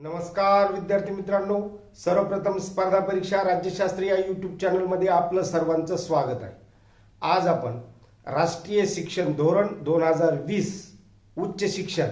नमस्कार विद्यार्थी मित्रांनो. सर्वप्रथम स्पर्धा परीक्षा राज्यशास्त्री या यूट्यूब चॅनलमध्ये आपलं सर्वांचं स्वागत आहे. आज आपण राष्ट्रीय शिक्षण धोरण दोन हजार वीस उच्च शिक्षण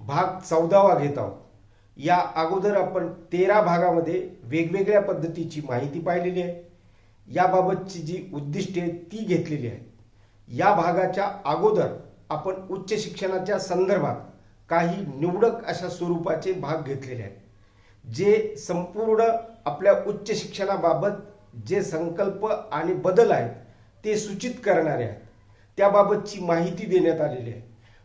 भाग चौदावा घेत आहोत. या अगोदर आपण तेरा भागामध्ये वेगवेगळ्या पद्धतीची माहिती पाहिलेली आहे. याबाबतची जी उद्दिष्टे ती घेतलेली आहेत. या भागाच्या अगोदर आपण उच्च शिक्षणाच्या संदर्भात काही निवडक अशा स्वरूपाचे भाग घेतलेले आहेत. जे संपूर्ण आपल्या उच्च शिक्षणाबाबत जे संकल्प आणि बदल आहेत ते सूचित करणारे आहेत. त्याबाबतची माहिती देण्यात आलेली आहे.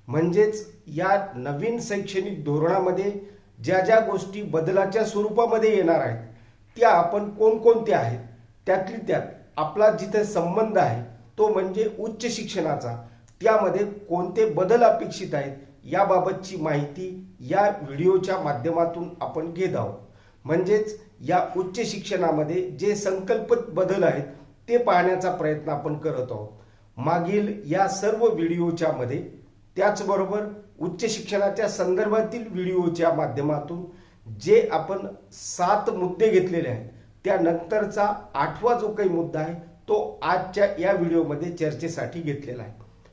म्हणजेच या नवीन शैक्षणिक धोरणामध्ये ज्या ज्या गोष्टी बदलाच्या स्वरूपामध्ये येणार आहेत त्या आपण कोणकोणत्या आहेत त्यातली त्यात आपला जिथे संबंध आहे तो म्हणजे उच्च शिक्षणाचा त्यामध्ये कोणते बदल अपेक्षित आहेत याबाबतची माहिती या व्हिडिओच्या माध्यमातून आपण घेत आहोत. म्हणजेच या उच्च शिक्षणामध्ये जे संकल्पित बदल आहेत ते पाहण्याचा प्रयत्न आपण करत आहोत. मागील या सर्व व्हिडिओच्या मध्ये त्याचबरोबर उच्च शिक्षणाच्या संदर्भातील व्हिडिओच्या माध्यमातून जे आपण सात मुद्दे घेतलेले आहेत त्यानंतरचा आठवा जो काही मुद्दा आहे तो आजच्या या व्हिडिओमध्ये चर्चेसाठी घेतलेला आहे.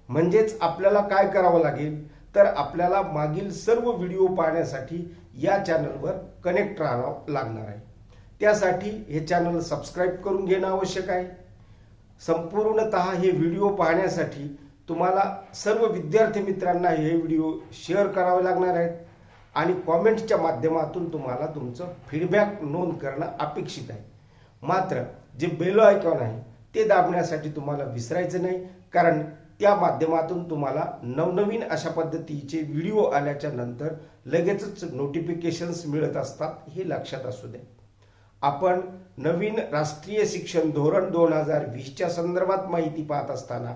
म्हणजेच आपल्याला काय करावं लागेल? तर आपल्याला मागील सर्व व्हिडिओ पाहण्यासाठी या चॅनलवर कनेक्ट राहावं लागणार आहे. त्यासाठी हे चॅनल सबस्क्राईब करून घेणं आवश्यक आहे. संपूर्णत हे व्हिडिओ पाहण्यासाठी तुम्हाला सर्व विद्यार्थी मित्रांना हे व्हिडिओ शेअर करावे लागणार आहेत आणि कॉमेंट्सच्या माध्यमातून तुम्हाला तुमचं फीडबॅक नोंद करणं अपेक्षित आहे. मात्र जे बेलो आयकॉन आहे ते दाबण्यासाठी तुम्हाला विसरायचं नाही कारण त्या माध्यमातून तुम्हाला नवनवीन अशा पद्धतीचे व्हिडिओ आल्याच्यानंतर लगेचच नोटिफिकेशन्स मिळत असतात हे लक्षात असू द्या आपण नवीन राष्ट्रीय शिक्षण धोरण दोन हजार वीसच्या संदर्भात माहिती पाहत असताना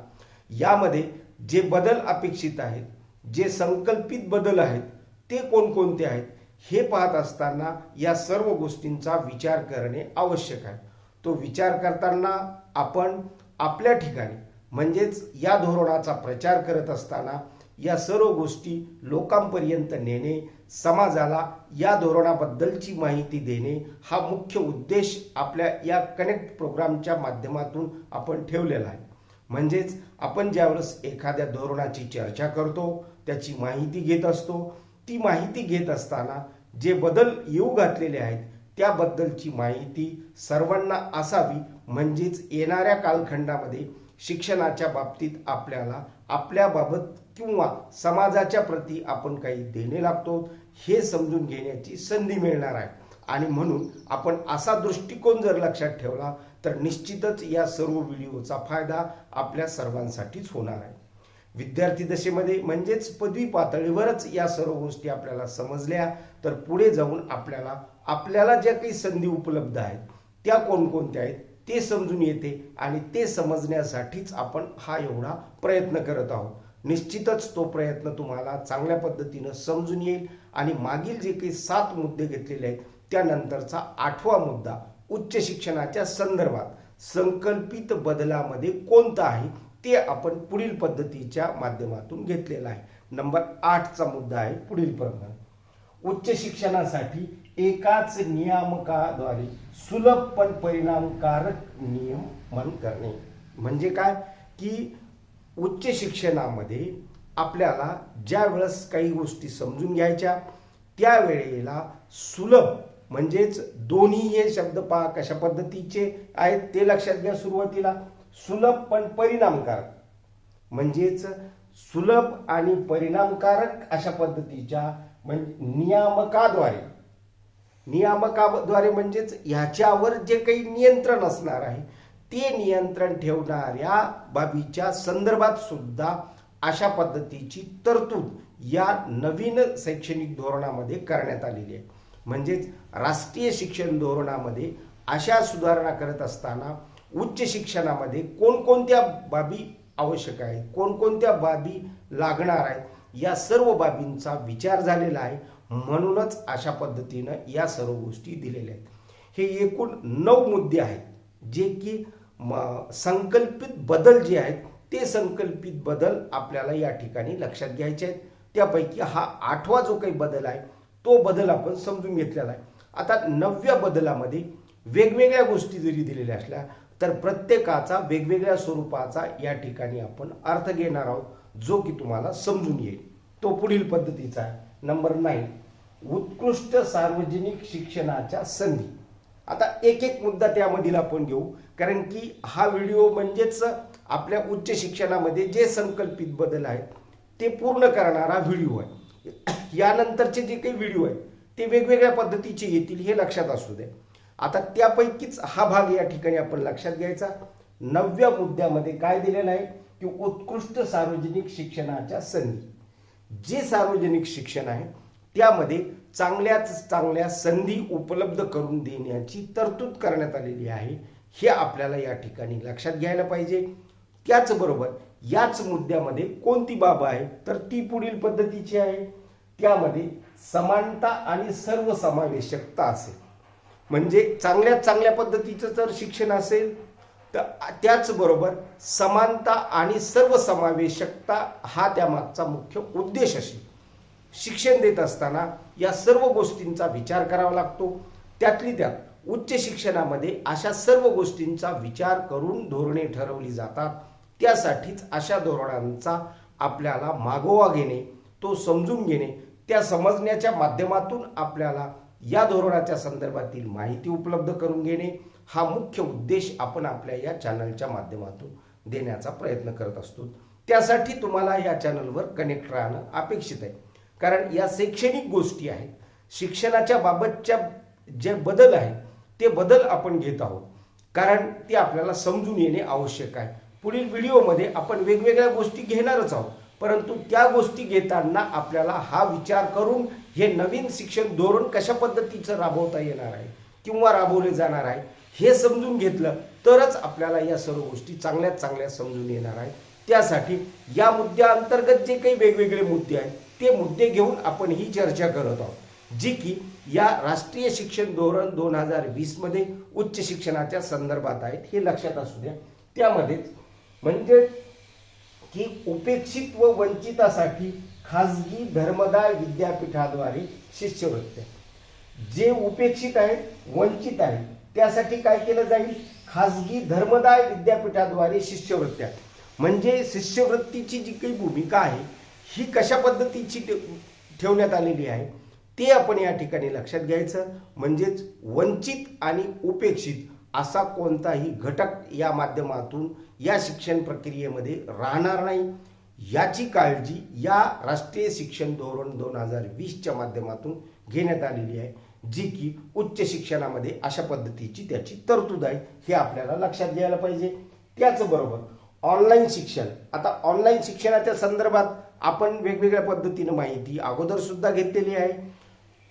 यामध्ये जे बदल अपेक्षित आहेत जे संकल्पित बदल आहेत ते कोणकोणते आहेत हे पाहत असताना या सर्व गोष्टींचा विचार करणे आवश्यक आहे. तो विचार करताना आपण आपल्या ठिकाणी म्हणजेच या धोरणाचा प्रचार करत असताना या सर्व गोष्टी लोकांपर्यंत नेणे समाजाला या धोरणाबद्दलची माहिती देणे हा मुख्य उद्देश आपल्या या कनेक्ट प्रोग्रामच्या माध्यमातून आपण ठेवलेला आहे. म्हणजेच आपण ज्यावेळेस एखाद्या धोरणाची चर्चा करतो त्याची माहिती घेत असतो ती माहिती घेत असताना जे बदल येऊ घातलेले आहेत त्याबद्दलची माहिती सर्वांना असावी म्हणजेच येणाऱ्या कालखंडामध्ये शिक्षणाच्या बाबतीत आपल्याला आपल्याबाबत किंवा समाजाच्या प्रती आपण काही देणे लागतो हे समजून घेण्याची संधी मिळणार आहे. आणि म्हणून आपण असा दृष्टिकोन जर लक्षात ठेवला तर निश्चितच या सर्व व्हिडिओचा फायदा आपल्या सर्वांसाठीच होणार आहे. विद्यार्थी दशेमध्ये म्हणजेच पदवी पातळीवरच या सर्व गोष्टी आपल्याला समजल्या तर पुढे जाऊन आपल्याला आपल्याला ज्या काही संधी उपलब्ध आहेत त्या कोणकोणत्या आहेत ते समजून येते आणि ते समजण्यासाठीच आपण हा एवढा प्रयत्न करत आहोत. निश्चितच तो प्रयत्न तुम्हाला चांगल्या पद्धतीनं समजून येईल आणि मागील जे काही सात मुद्दे घेतलेले आहेत त्यानंतरचा आठवा मुद्दा उच्च शिक्षणाच्या संदर्भात संकल्पित बदलामध्ये कोणता आहे ते आपण पुढील पद्धतीच्या माध्यमातून घेतलेला आहे. नंबर आठचा मुद्दा आहे पुढील प्रमाणे उच्च शिक्षणासाठी एकाच नियामकाद्वारे सुलभ पण परिणामकारक नियमन करणे. म्हणजे काय? की उच्च शिक्षणामध्ये आपल्याला ज्या वेळेस काही गोष्टी समजून घ्यायच्या त्यावेळेला सुलभ म्हणजेच दोन्ही हे शब्द पहा कशा पद्धतीचे आहेत ते लक्षात घ्या सुरुवातीला. सुलभ पण परिणामकारक. म्हणजेच सुलभ आणि परिणामकारक अशा पद्धतीच्या म्हणजे नियामकाद्वारे नियामकाद्वारे म्हणजेच ह्याच्यावर जे काही नियंत्रण असणार आहे ते नियंत्रण ठेवणाऱ्या बाबीच्या संदर्भात सुद्धा अशा पद्धतीची तरतूद या नवीन शैक्षणिक धोरणामध्ये करण्यात आलेली आहे. म्हणजेच राष्ट्रीय शिक्षण धोरणामध्ये अशा सुधारणा करत असताना उच्च शिक्षणामध्ये कोणकोणत्या बाबी आवश्यक आहेत कोणकोणत्या बाबी लागणार आहेत या सर्व बाबींचा विचार झालेला आहे. म्हणूनच अशा पद्धतीनं या सर्व गोष्टी दिलेल्या आहेत. हे एकूण नऊ मुद्दे आहेत जे की संकल्पित बदल जे आहेत ते संकल्पित बदल आपल्याला या ठिकाणी लक्षात घ्यायचे आहेत. त्यापैकी हा आठवा जो काही बदल आहे तो बदल आपण समजून घेतलेला आहे. आता नवव्या बदलामध्ये वेगवेगळ्या गोष्टी जरी दिलेल्या असल्या तर प्रत्येकाचा वेगवेगळ्या स्वरूपाचा या ठिकाणी आपण अर्थ घेणार आहोत जो की तुम्हाला समजून येईल. तो पुढील पद्धतीचा आहे. नंबर नाईन उत्कृष्ट सार्वजनिक शिक्षणाच्या संधी. आता एक एक मुद्दा त्यामधील आपण घेऊ कारण की हा व्हिडिओ म्हणजेच आपल्या उच्च शिक्षणामध्ये जे संकल्पित बदल आहेत ते पूर्ण करणारा व्हिडिओ आहे. यानंतरचे जे काही व्हिडिओ आहेत ते वेगवेगळ्या पद्धतीचे येतील हे लक्षात असू दे. आता त्यापैकीच हा भाग या ठिकाणी आपण लक्षात घ्यायचा. नवव्या मुद्द्यामध्ये काय दिलेलं आहे की उत्कृष्ट सार्वजनिक शिक्षणाच्या संधी. जे सार्वजनिक शिक्षण आहे त्यामध्ये चांगल्याच चांगल्या संधी उपलब्ध करून देण्याची तरतूद करण्यात आलेली आहे हे आपल्याला या ठिकाणी लक्षात घ्यायला पाहिजे. त्याचबरोबर याच मुद्द्यामध्ये कोणती बाब आहे तर ती पुढील पद्धतीची आहे. त्यामध्ये समानता आणि सर्वसमावेशकता असेल. म्हणजे चांगल्यात चांगल्या पद्धतीचं जर शिक्षण असेल तर त्याचबरोबर समानता आणि सर्वसमावेशकता हा त्यामागचा मुख्य उद्देश असेल शिक्षण देत असताना या सर्व गोष्टींचा विचार करावा लागतो. त्यातली त्यात उच्च शिक्षणामध्ये अशा सर्व गोष्टींचा विचार करून धोरणे ठरवली जातात. त्यासाठीच अशा धोरणांचा आपल्याला मागोवा घेणे तो समजून घेणे त्या समजण्याच्या माध्यमातून आपल्याला या धोरणाच्या संदर्भातील माहिती उपलब्ध करून घेणे हा मुख्य उद्देश आपण आपल्या या चॅनलच्या माध्यमातून देण्याचा प्रयत्न करत असतो. त्यासाठी तुम्हाला या चॅनलवर कनेक्ट राहणं अपेक्षित आहे. कारण या शैक्षणिक गोष्टी आहेत. शिक्षणाच्या बाबतच्या जे बदल आहेत ते बदल आपण घेत आहोत. कारण ते आपल्याला समजून येणे आवश्यक आहे. पुढील व्हिडिओमध्ये आपण वेगवेगळ्या गोष्टी घेणारच आहोत. परंतु त्या गोष्टी घेताना आपल्याला हा विचार करून हे नवीन शिक्षण धोरण कशा पद्धतीचं राबवता येणार आहे किंवा राबवले जाणार आहे हे समजून घेतलं तरच आपल्याला या सर्व गोष्टी चांगल्यात चांगल्या समजून येणार आहे त्यासाठी या मुद्द्याअंतर्गत जे काही वेगवेगळे मुद्दे आहेत ते मुद्दे घेऊन आपण ही चर्चा करत आहोत जी की या राष्ट्रीय शिक्षण धोरण दोन हजार वीसमध्ये उच्च शिक्षणाच्या संदर्भात आहेत हे लक्षात असू द्या. त्यामध्येच म्हणजे की उपेक्षित व वंचितासाठी खाजगी धर्मदाय विद्यापीठाद्वारे शिष्यवृत्त्या जे उपेक्षित आहेत वंचित आहेत त्यासाठी काय केलं जाईल? खाजगी धर्मदाय विद्यापीठाद्वारे शिष्यवृत्त्या म्हणजे शिष्यवृत्तीची जी काही भूमिका आहे ही कशा पद्धतीची ठेवण्यात आलेली आहे ते आपण या ठिकाणी लक्षात घ्यायचं. म्हणजेच वंचित आणि उपेक्षित असा कोणताही घटक या माध्यमातून या शिक्षण प्रक्रियेमध्ये राहणार नाही. याची काळजी या राष्ट्रीय शिक्षण धोरण दोन हजार वीसच्या माध्यमातून घेण्यात आलेली आहे जी की उच्च शिक्षणामध्ये अशा पद्धतीची त्याची तरतूद आहे हे आपल्याला लक्षात घ्यायला पाहिजे. त्याचबरोबर ऑनलाईन शिक्षण आता ऑनलाईन शिक्षणाच्या संदर्भात आपण वेगवेगळ्या पद्धतीनं माहिती अगोदर सुद्धा घेतलेली आहे.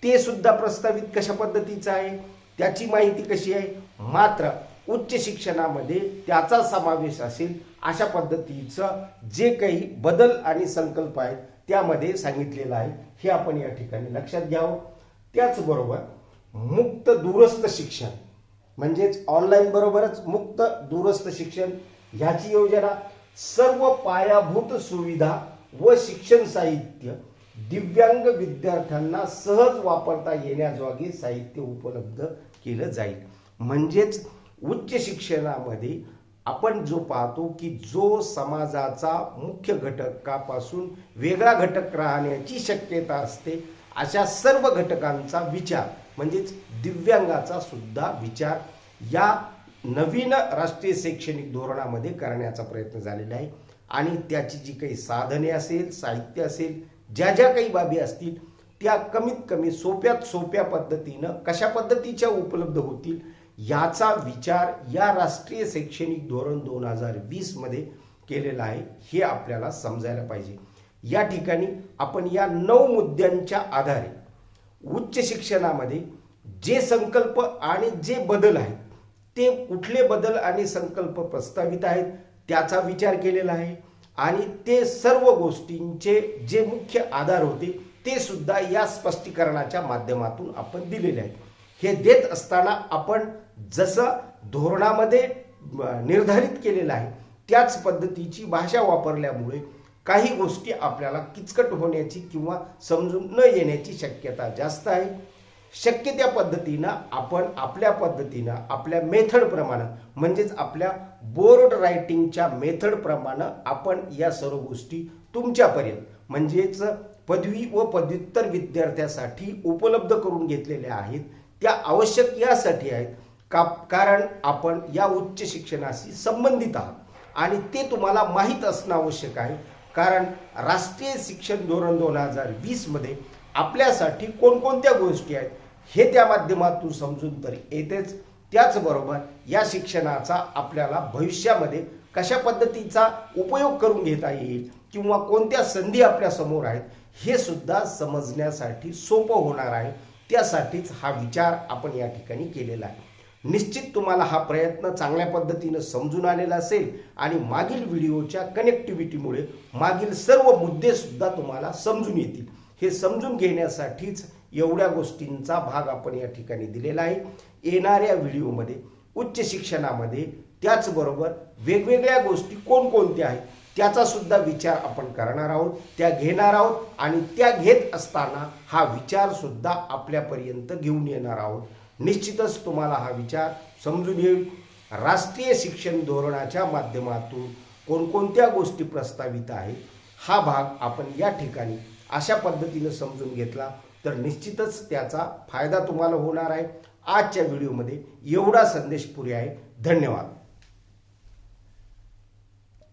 ते सुद्धा प्रस्तावित कशा पद्धतीचं आहे त्याची माहिती कशी आहे? मात्र उच्च शिक्षणामध्ये त्याचा समावेश असेल अशा पद्धतीचं जे काही बदल आणि संकल्प आहेत त्यामध्ये सांगितलेलं आहे. हे आपण या ठिकाणी लक्षात घ्यावं. त्याचबरोबर मुक्त दूरस्थ शिक्षण म्हणजेच ऑनलाईन बरोबरच मुक्त दूरस्थ शिक्षण ह्याची योजना सर्व पायाभूत सुविधा व शिक्षण साहित्य दिव्यांग विद्यार्थ्यांना सहज वापरता येण्याजोगे साहित्य उपलब्ध केलं जाईल. म्हणजेच उच्च शिक्षणामध्ये आपण जो पाहतो की जो समाजाचा मुख्य घटकापासून वेगळा घटक राहण्याची शक्यता असते अशा सर्व घटकांचा विचार म्हणजेच दिव्यांगाचा सुद्धा विचार या नवीन राष्ट्रीय शैक्षणिक धोरणामध्ये करण्याचा प्रयत्न झालेला आहे. आणि त्याची जी काही साधने असेल साहित्य असेल ज्या ज्या काही बाबी असतील त्या कमीत कमी सोप्यात सोप्या पद्धतीनं कशा पद्धतीच्या उपलब्ध होतील याचा विचार या राष्ट्रीय शैक्षणिक धोरण दोन हजार वीसमध्ये केलेला आहे हे आपल्याला समजायला पाहिजे. या ठिकाणी आपण या नऊ मुद्द्यांच्या आधारे उच्च शिक्षणामध्ये जे संकल्प आणि जे बदल आहेत ते कुठले बदल आणि संकल्प प्रस्तावित आहेत त्याचा विचार केलेला आहे. आणि ते सर्व गोष्टींचे जे मुख्य आधार होते ते सुद्धा या स्पष्टीकरणाच्या माध्यमातून आपण दिलेले आहेत. हे देत असताना आपण जसं धोरणामध्ये निर्धारित केलेलं आहे त्याच पद्धतीची भाषा वापरल्यामुळे काही गोष्टी आपल्याला किचकट होण्याची किंवा समजून न येण्याची शक्यता जास्त आहे. शक्य त्या पद्धतीनं आपण आपल्या पद्धतीनं आपल्या मेथडप्रमाणे म्हणजेच आपल्या बोर्ड रायटिंगच्या मेथडप्रमाणे आपण या सर्व गोष्टी तुमच्यापर्यंत म्हणजेच पदवी व पदव्युत्तर विद्यार्थ्यासाठी उपलब्ध करून घेतलेल्या आहेत त्या आवश्यक यासाठी आहेत. का कारण आपण या उच्च शिक्षणाशी संबंधित आहात. आणि ते तुम्हाला माहीत असणं आवश्यक आहे. कारण राष्ट्रीय शिक्षण धोरण दोन हजार वीसमध्ये आपल्यासाठी कोणकोणत्या गोष्टी आहेत हे त्या माध्यमातून समजून तर येतेच. त्याचबरोबर या शिक्षणाचा आपल्याला भविष्यामध्ये कशा पद्धतीचा उपयोग करून घेता येईल किंवा कोणत्या संधी आपल्यासमोर आहेत हे सुद्धा समजण्यासाठी सोपं होणार आहे. त्यासाठीच हा विचार आपण या ठिकाणी केलेला आहे. निश्चित तुम्हाला हा प्रयत्न चांगल्या पद्धतीनं समजून आलेला असेल आणि मागील व्हिडिओच्या कनेक्टिव्हिटीमुळे मागील सर्व मुद्देसुद्धा तुम्हाला समजून येतील. हे समजून घेण्यासाठीच एवढ्या गोष्टींचा भाग आपण या ठिकाणी दिलेला आहे. येणाऱ्या व्हिडिओमध्ये उच्च शिक्षणामध्ये त्याचबरोबर वेगवेगळ्या गोष्टी कोणकोणत्या आहेत त्याचा सुद्धा विचार आपण करणार आहोत त्या घेणार आहोत आणि त्या घेत असताना हा विचार सुद्धा आपल्यापर्यंत घेऊन येणार आहोत. निश्चितच तुम्हाला हा विचार समजून येईल. राष्ट्रीय शिक्षण धोरणाच्या माध्यमातून कोणकोणत्या गोष्टी प्रस्तावित आहेत हा भाग आपण या ठिकाणी अशा पद्धतीनं समजून घेतला तर निश्चितच त्याचा फायदा तुम्हाला होणार आहे. आजच्या व्हिडिओमध्ये एवढा संदेश पुरे आहे. धन्यवाद.